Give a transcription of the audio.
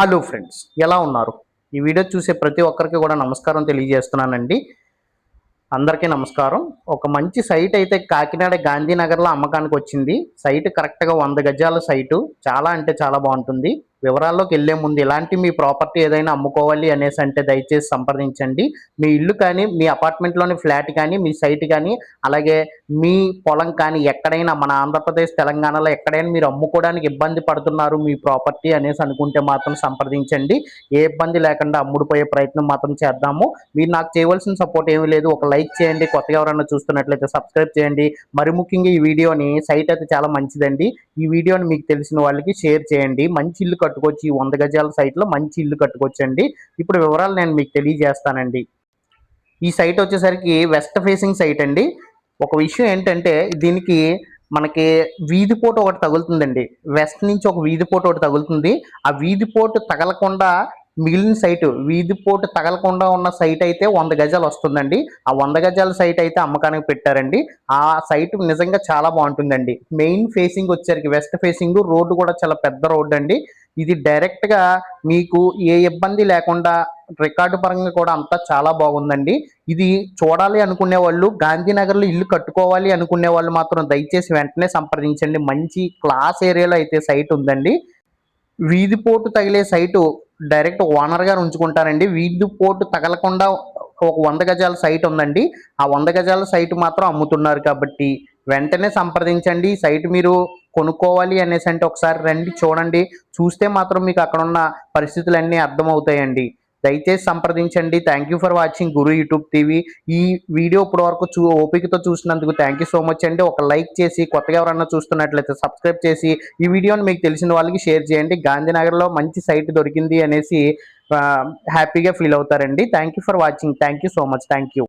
Hello friends ఎలా ఉన్నారు? ఈ వీడియో చూసే ప్రతి ఒక్కరికి కూడా నమస్కారం తెలియజేస్తున్నానండి. అందరికీ నమస్కారం. ఒక మంచి సైట్ అయితే కాకినాడ గాంధీనగర్లో అమ్మకానికి వచ్చింది. సైట్ కరెక్ట్గా వంద గజాల సైటు. చాలా అంటే చాలా బాగుంటుంది. వివరాల్లోకి వెళ్ళే ముందు ఇలాంటి మీ ప్రాపర్టీ ఏదైనా అమ్ముకోవాలి అనేసి అంటే దయచేసి సంప్రదించండి. మీ ఇల్లు కానీ మీ అపార్ట్మెంట్లోని ఫ్లాట్ కానీ మీ సైట్ కానీ అలాగే మీ పొలం కానీ ఎక్కడైనా మన ఆంధ్రప్రదేశ్ తెలంగాణలో ఎక్కడైనా మీరు అమ్ముకోవడానికి ఇబ్బంది పడుతున్నారు మీ ప్రాపర్టీ అనేసి అనుకుంటే మాత్రం సంప్రదించండి. ఏ ఇబ్బంది లేకుండా అమ్ముడుపోయే ప్రయత్నం మాత్రం చేద్దాము. మీరు నాకు చేయవలసిన సపోర్ట్ ఏమీ లేదు. ఒక లైక్ చేయండి. కొత్తగా ఎవరైనా చూస్తున్నట్లయితే సబ్స్క్రైబ్ చేయండి. మరి ముఖ్యంగా ఈ వీడియోని సైట్ అయితే చాలా మంచిదండి. ఈ వీడియోని మీకు తెలిసిన వాళ్ళకి షేర్ చేయండి. మంచి ఇల్లు కట్టుకోవచ్చు ఈ వంద గజాల సైట్లో మంచి ఇల్లు కట్టుకోవచ్చండి ఇప్పుడు వివరాలు నేను మీకు తెలియజేస్తానండి. ఈ సైట్ వచ్చేసరికి వెస్ట్ ఫేసింగ్ సైట్ అండి. ఒక విషయం ఏంటంటే దీనికి మనకి వీధిపోటు ఒకటి తగులుతుందండి. వెస్ట్ నుంచి ఒక వీధిపోటు ఒకటి తగులుతుంది. ఆ వీధిపోటు తగలకుండా మిగిలిన సైట్ వీధి పోటు తగలకుండా ఉన్న సైట్ అయితే వంద గజాలు వస్తుందండి. ఆ వంద గజాల సైట్ అయితే అమ్మకానికి పెట్టారండి. ఆ సైట్ నిజంగా చాలా బాగుంటుందండి. మెయిన్ ఫేసింగ్ వచ్చేసరికి వెస్ట్ ఫేసింగ్ రోడ్డు కూడా చాలా పెద్ద రోడ్డు అండి. ఇది డైరెక్ట్గా మీకు ఏ ఇబ్బంది లేకుండా రికార్డు పరంగా కూడా అంతా చాలా బాగుందండి. ఇది చూడాలి అనుకునే వాళ్ళు గాంధీనగర్లో ఇల్లు కట్టుకోవాలి అనుకునే వాళ్ళు మాత్రం దయచేసి వెంటనే సంప్రదించండి. మంచి క్లాస్ ఏరియాలో అయితే సైట్ ఉందండి. వీధి పోటు తగిలే సైటు డైరెక్ట్ ఓనర్ గారు ఉంచుకుంటారండి. వీధి పోటు తగలకుండా ఒక వంద గజాల సైట్ ఉందండి. ఆ వంద గజాల సైట్ మాత్రం అమ్ముతున్నారు కాబట్టి వెంటనే సంప్రదించండి. ఈ సైట్ మీరు కొనుక్కోవాలి అనేసి అంటే ఒకసారి రండి చూడండి. చూస్తే మాత్రం మీకు అక్కడ ఉన్న పరిస్థితులన్నీ అర్థమవుతాయండి. దయచేసి సంప్రదించండి. Thank you for watching Guru YouTube TV ఈ వీడియో ఇప్పటి వరకు చూ ఓపికతో చూసినందుకు థ్యాంక్ యూ సో మచ్ అండి. ఒక లైక్ చేసి కొత్తగా ఎవరన్నా చూస్తున్నట్లయితే సబ్స్క్రైబ్ చేసి ఈ వీడియోని మీకు తెలిసిన వాళ్ళకి షేర్ చేయండి. గాంధీనగర్లో మంచి సైట్ దొరికింది అనేసి హ్యాపీగా ఫీల్ అవుతారండి. Thank you for watching thank you so much thank you